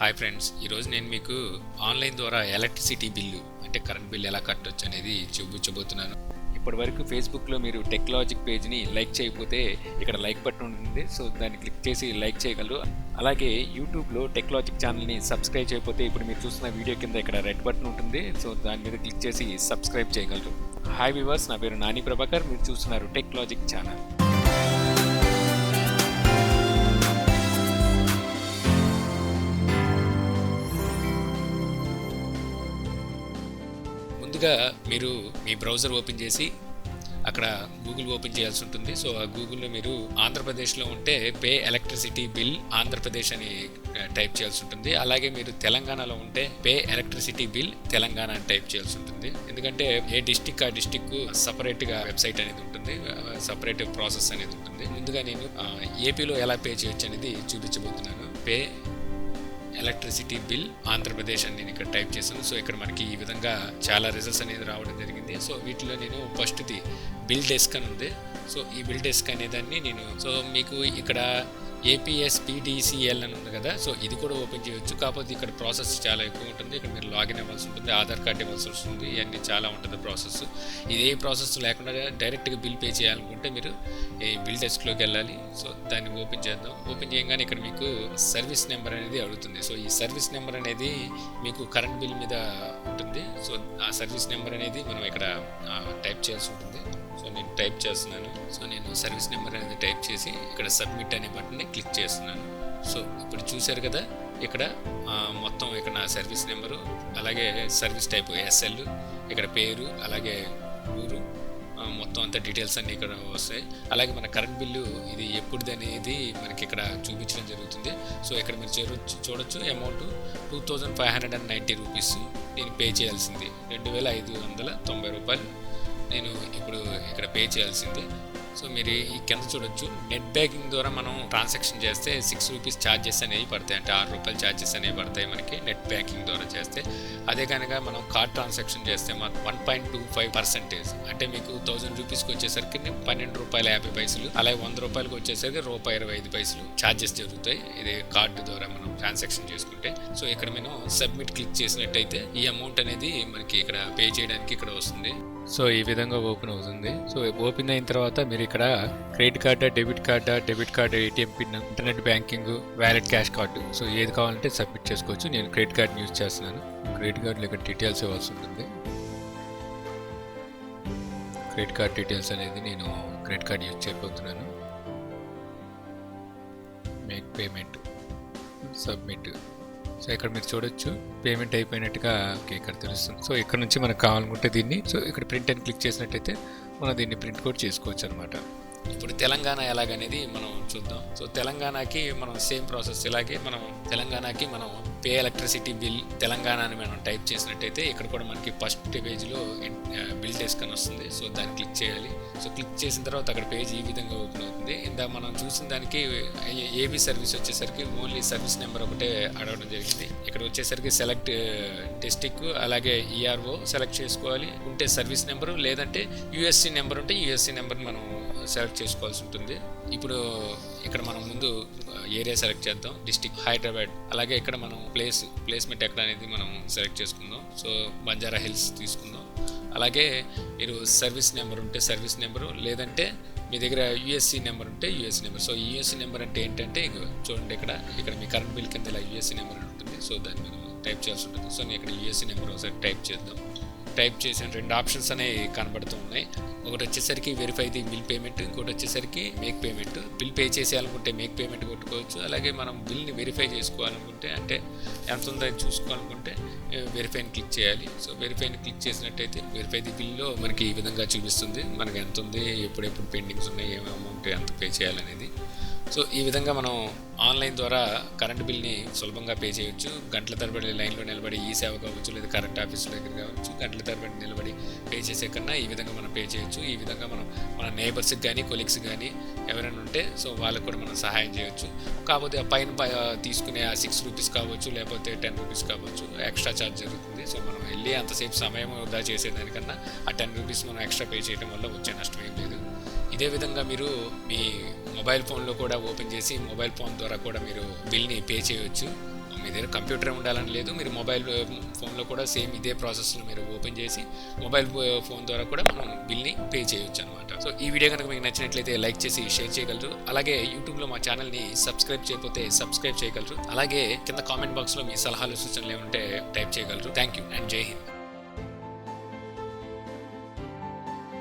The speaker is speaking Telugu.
హాయ్ ఫ్రెండ్స్ ఈరోజు నేను మీకు ఆన్లైన్ ద్వారా ఎలక్ట్రిసిటీ బిల్లు అంటే కరెంట్ బిల్ ఎలా కట్టొచ్చు అనేది చూపించబోతున్నాను ఇప్పటి వరకు ఫేస్బుక్లో మీరు టెక్నాలజిక్ పేజ్ని లైక్ చేయకపోతే ఇక్కడ లైక్ బటన్ ఉంటుంది. సో దాన్ని క్లిక్ చేసి లైక్ చేయగలరు. అలాగే యూట్యూబ్లో టెక్నాలజిక్ ఛానల్ని సబ్స్క్రైబ్ చేయకపోతే ఇప్పుడు మీరు చూస్తున్న వీడియో కింద ఇక్కడ రెడ్ బటన్ ఉంటుంది. సో దాని మీద క్లిక్ చేసి సబ్స్క్రైబ్ చేయగలరు. హాయ్ వివర్స్ నా పేరు నాని ప్రభాకర్. మీరు చూస్తున్నారు టెక్నాలజిక్ ఛానల్. ముందుగా మీరు మీ బ్రౌజర్ ఓపెన్ చేసి అక్కడ గూగుల్ ఓపెన్ చేయాల్సి ఉంటుంది. సో ఆ గూగుల్లో మీరు ఆంధ్రప్రదేశ్లో ఉంటే పే ఎలక్ట్రిసిటీ బిల్ ఆంధ్రప్రదేశ్ అని టైప్ చేయాల్సి ఉంటుంది. అలాగే మీరు తెలంగాణలో ఉంటే పే ఎలక్ట్రిసిటీ బిల్ తెలంగాణ అని టైప్ చేయాల్సి ఉంటుంది. ఎందుకంటే ఏ డిస్టిక్ ఆ డిస్టిక్ సపరేట్గా వెబ్సైట్ అనేది ఉంటుంది. సపరేట్ ప్రాసెస్ అనేది ఉంటుంది. ముందుగా నేను ఏపీలో ఎలా పే చేయొచ్చు అనేది చూపించబోతున్నాను. పే ఎలక్ట్రిసిటీ బిల్ ఆంధ్రప్రదేశ్ అని నేను ఇక్కడ టైప్ చేశాను. సో ఇక్కడ మనకి ఈ విధంగా చాలా రిజల్ట్స్ అనేది రావడం జరిగింది. సో వీటిలో నేను ఫస్ట్ది బిల్ డెస్క్ అని ఉంది. సో ఈ బిల్ డెస్క్ అనేదాన్ని నేను సో మీకు ఇక్కడ ఏపీఎస్ పీడీసీఎల్ అని ఉంది కదా. సో ఇది కూడా ఓపెన్ చేయొచ్చు. కాకపోతే ఇక్కడ ప్రాసెస్ చాలా ఎక్కువ ఉంటుంది. ఇక్కడ మీరు లాగిన్ అవ్వాల్సి ఉంటుంది. ఆధార్ కార్డ్ ఇవ్వాల్సి వస్తుంది. ఇవన్నీ చాలా ఉంటుంది ప్రాసెస్. ఇదే ప్రాసెస్ లేకుండా డైరెక్ట్గా బిల్ పే చేయాలనుకుంటే మీరు ఈ బిల్ డెస్క్లోకి వెళ్ళాలి. సో దాన్ని ఓపెన్ చేద్దాం. ఓపెన్ చేయగానే ఇక్కడ మీకు సర్వీస్ నెంబర్ అనేది అడుగుతుంది. సో ఈ సర్వీస్ నెంబర్ అనేది మీకు కరెంట్ బిల్ మీద ఉంటుంది. సో ఆ సర్వీస్ నెంబర్ అనేది మనం ఇక్కడ టైప్ చేయాల్సి ఉంటుంది. సో నేను టైప్ చేస్తున్నాను. సో నేను సర్వీస్ నెంబర్ అనేది టైప్ చేసి ఇక్కడ సబ్మిట్ అనే బటన్ని క్లిక్ చేస్తున్నాను. సో ఇప్పుడు చూశారు కదా ఇక్కడ మొత్తం ఇక్కడ నా సర్వీస్ నెంబరు అలాగే సర్వీస్ టైప్ ఎస్ఎల్ ఇక్కడ పేరు అలాగే ఊరు మొత్తం అంత డీటెయిల్స్ అన్నీ ఇక్కడ వస్తాయి. అలాగే మన కరెంట్ బిల్లు ఇది ఎప్పుడుది అనేది మనకి ఇక్కడ చూపించడం జరుగుతుంది. సో ఇక్కడ మీరు చేరొచ్చు చూడొచ్చు amount two thousand five hundred and ninety rupees నేను పే చేయాల్సింది. రెండు వేల ఐదు వందల తొంభై రూపాయలు. నేను ఇప్పుడు ఇక్కడ పే చేయాల్సింది. సో మీరు ఈ కింద చూడొచ్చు. నెట్ బ్యాంకింగ్ ద్వారా మనం ట్రాన్సాక్షన్ చేస్తే సిక్స్ రూపీస్ ఛార్జెస్ అనేవి పడతాయి. అంటే ఆరు రూపాయలు ఛార్జెస్ అనేవి పడతాయి మనకి నెట్ బ్యాంకింగ్ ద్వారా చేస్తే. అదే కనుక మనం కార్డ్ ట్రాన్సాక్షన్ చేస్తే మాకు one point two five percentage అంటే మీకు థౌసండ్ రూపీస్కి వచ్చేసరికి పన్నెండు రూపాయల యాభై పైసలు అలాగే వంద రూపాయలకి వచ్చేసరికి రూపాయి ఇరవై ఐదు పైసలు ఛార్జెస్ జరుగుతాయి. ఇది కార్డు ద్వారా మనం ట్రాన్సాక్షన్ చేసుకుంటే. సో ఇక్కడ మనం సబ్మిట్ క్లిక్ చేసినట్టయితే ఈ అమౌంట్ అనేది మనకి ఇక్కడ పే చేయడానికి ఇక్కడ వస్తుంది. సో ఈ విధంగా ఓపెన్ అవుతుంది. సో ఓపెన్ అయిన తర్వాత మీరు ఇక్కడ క్రెడిట్ కార్డా debit కార్డా debit card ATM pin internet banking wallet cash card. So ఏది కావాలంటే సబ్మిట్ చేసుకోవచ్చు. నేను క్రెడిట్ కార్డ్ యూజ్ చేస్తున్నాను. క్రెడిట్ కార్డులో ఇక్కడ డీటెయిల్స్ ఇవ్వాల్సి ఉంటుంది. క్రెడిట్ కార్డ్ డీటెయిల్స్ అనేది నేను క్రెడిట్ కార్డ్ యూజ్ చేయబోతున్నాను. Make payment submit. సో ఇక్కడ మీరు చూడొచ్చు. పేమెంట్ అయిపోయినట్టుగా ఇక్కడ తెలుస్తుంది. సో ఇక్కడ నుంచి మనకు కావాలనుకుంటే దీన్ని సో ఇక్కడ ప్రింట్ అని క్లిక్ చేసినట్టయితే మనం దీన్ని ప్రింట్ కూడా చేసుకోవచ్చు అనమాట ఇప్పుడు తెలంగాణ ఎలాగనేది మనం చూద్దాం. సో తెలంగాణకి మనం సేమ్ ప్రాసెస్ ఇలాగే మనం తెలంగాణకి మనం పే ఎలక్ట్రిసిటీ బిల్ తెలంగాణ అని మనం టైప్ చేసినట్టయితే ఇక్కడ కూడా మనకి ఫస్ట్ పేజ్లో బిల్ చేసుకొని వస్తుంది. సో దాన్ని క్లిక్ చేయాలి. సో క్లిక్ చేసిన తర్వాత అక్కడ పేజ్ ఈ విధంగా ఓపెన్ అవుతుంది. ఇందా మనం చూసిన దానికి ఏబీ సర్వీస్ వచ్చేసరికి ఓన్లీ సర్వీస్ నెంబర్ ఒకటే అడగడం జరిగింది. ఇక్కడ వచ్చేసరికి సెలెక్ట్ డిస్టిక్ అలాగే ఈఆర్ఓ సెలెక్ట్ చేసుకోవాలి. ఉంటే సర్వీస్ నెంబరు లేదంటే యూఎస్సీ నెంబర్ ఉంటే యూఎస్సీ నెంబర్ మనం సెలెక్ట్ చేసుకోవాల్సి ఉంటుంది. ఇప్పుడు ఇక్కడ మనం ముందు uh, ఏరియా సెలెక్ట్ చేద్దాం. డిస్టిక్ హైదరాబాద్ అలాగే ఇక్కడ మనం ప్లేస్ ప్లేస్మెంట్ ఎక్కడ అనేది మనం సెలెక్ట్ చేసుకుందాం. సో బంజారా హిల్స్ తీసుకుందాం. అలాగే మీరు సర్వీస్ నెంబర్ ఉంటే సర్వీస్ నెంబరు లేదంటే మీ దగ్గర యూఎస్సీ నెంబర్ ఉంటే USC number so USC number అంటే ఏంటంటే చూడండి ఇక్కడ. ఇక్కడ మీ కరెంట్ బిల్ కింద ఇలా యూఎస్సీ నెంబర్ ఉంటుంది. సో దాన్ని మనం టైప్ చేయాల్సి ఉంటుంది. సో నేను ఇక్కడ యూఎస్సీ నెంబర్ ఒకసారి టైప్ చేద్దాం. టైప్ చేసిన రెండు ఆప్షన్స్ అనేవి కనబడుతూ ఉన్నాయి ఒకటి వచ్చేసరికి వెరిఫై ది బిల్ పేమెంట్ ఇంకోటి వచ్చేసరికి మేక్ పేమెంట్ బిల్ పే చేసేయాలనుకుంటే మేక్ పేమెంట్ కొట్టుకోవచ్చు. అలాగే మనం బిల్ని వెరిఫై చేసుకోవాలనుకుంటే అంటే ఎంత ఉందో చూసుకోవాలనుకుంటే వెరిఫైని క్లిక్ చేయాలి. సో వెరిఫైని క్లిక్ చేసినట్టయితే వెరిఫై ది బిల్లో మనకి ఈ విధంగా చూపిస్తుంది. మనకి ఎంత ఉంది ఎప్పుడెప్పుడు పెండింగ్స్ ఉన్నాయి ఏమి అమౌంట్ ఎంత పే చేయాలనేది. సో ఈ విధంగా మనం ఆన్లైన్ ద్వారా కరెంట్ బిల్ని సులభంగా పే చేయొచ్చు. గంటల తరబడి లైన్లో నిలబడి ఈ సేవ కావచ్చు లేదా కరెంట్ ఆఫీస్ దగ్గర కావచ్చు గంటల తరబడి నిలబడి పే చేసే కన్నా ఈ విధంగా మనం పే చేయొచ్చు. ఈ విధంగా మనం మన నేబర్స్కి కానీ కొలీగ్స్ కానీ ఎవరైనా ఉంటే సో వాళ్ళకి కూడా మనం సహాయం చేయొచ్చు. కాకపోతే ఆ పైన తీసుకునే ఆ సిక్స్ రూపీస్ కావచ్చు లేకపోతే టెన్ రూపీస్ కావచ్చు ఎక్స్ట్రా ఛార్జ్ జరుగుతుంది. సో మనం వెళ్ళి అంతసేపు సమయం వృధా చేసేదానికన్నా ఆ టెన్ రూపీస్ మనం ఎక్స్ట్రా పే చేయడం వల్ల వచ్చే నష్టం ఏం లేదు. ఇదే విధంగా మీరు మీ మొబైల్ ఫోన్లో కూడా ఓపెన్ చేసి మొబైల్ ఫోన్ ద్వారా కూడా మీరు బిల్ని పే చేయవచ్చు మీ దగ్గర కంప్యూటర్ ఉండాలని లేదు. మీరు మొబైల్ ఫోన్లో కూడా సేమ్ ఇదే ప్రాసెస్ను మీరు ఓపెన్ చేసి మొబైల్ ఫోన్ ద్వారా కూడా మనం బిల్ని పే చేయొచ్చు అనమాట సో ఈ వీడియో కనుక మీకు నచ్చినట్లయితే లైక్ చేసి షేర్ చేయగలరు. అలాగే యూట్యూబ్లో మా ఛానల్ని సబ్స్క్రైబ్ చేయకపోతే సబ్స్క్రైబ్ చేయగలరు. అలాగే కింద కామెంట్ బాక్స్లో మీ సలహాలు సూచనలు ఏమంటే టైప్ చేయగలరు. థ్యాంక్ యూ అండ్ జై హింద్.